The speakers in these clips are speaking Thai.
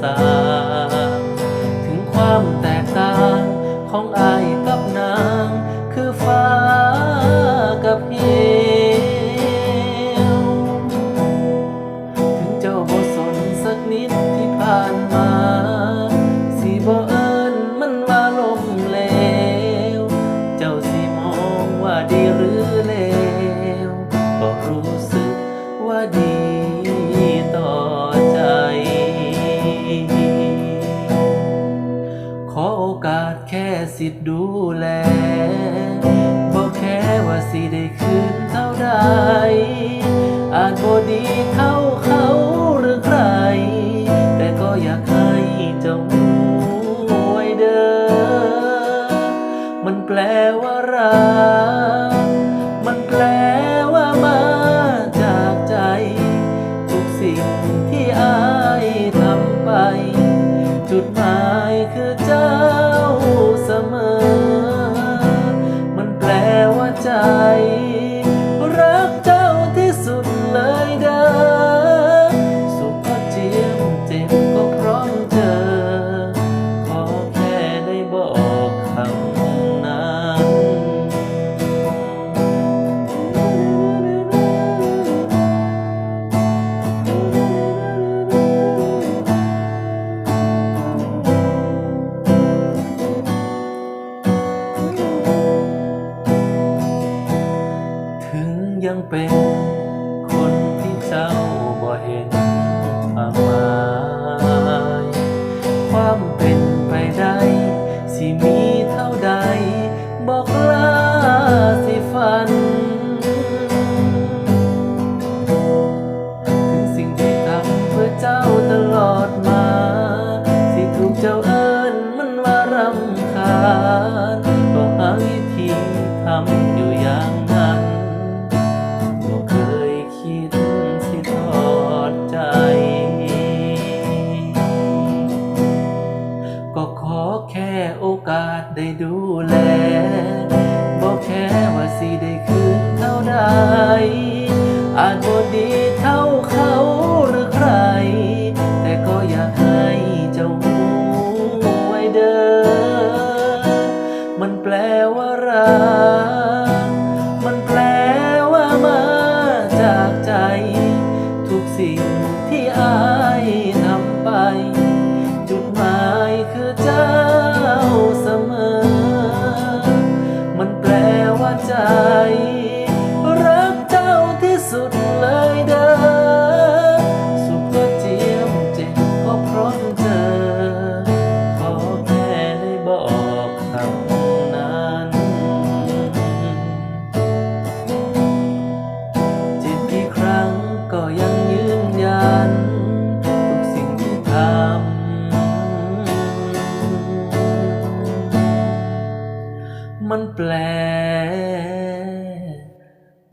สา ถึงความแตกต่างของอายกับนาง คือฟ้ากับเหวถึงเจ้าบ่สนสักนิดที่ผ่านมาสีบ่เอิญมันว่าลมแล้ว เจ้าสีมองว่าดีหรือเลว กาสแค่สิทธิ์ดูแลบอกแค่ว่าสิได้คืนเท่าใดอาจบ่ดีเท่าเขา ยังเป็นคนที่เจ้าบ่เห็นความหมายความเป็นไปได้สิมีเท่าใดบอกลาสิฝัน ถึงสิ่งที่ทำเพื่อเจ้าตลอดมา สิถูกเจ้าเอิ้นมันว่ารำคาญก็หาวิธีทำอยู่อย่าง แค่โอกาสได้ดูแลบอกแค่ว่าสิได้คืนเท่าใด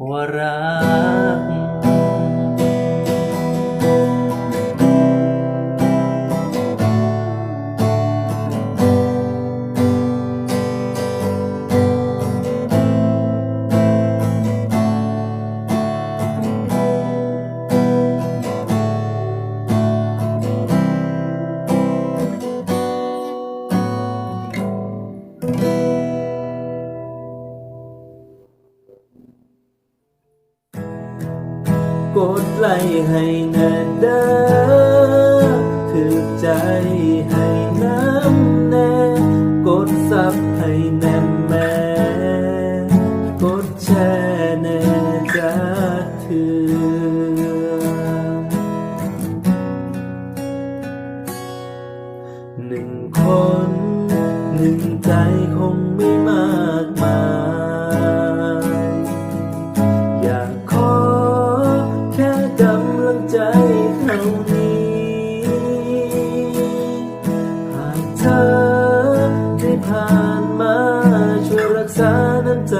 ว่ารัก กดไลค์ให้แน่เด้อถือใจให้น้ำแน่กดซับให้แน่แม่กดแชร์แน่จ้าถือหนึ่งคน หนึ่งใจคง รักษาน้ำใจ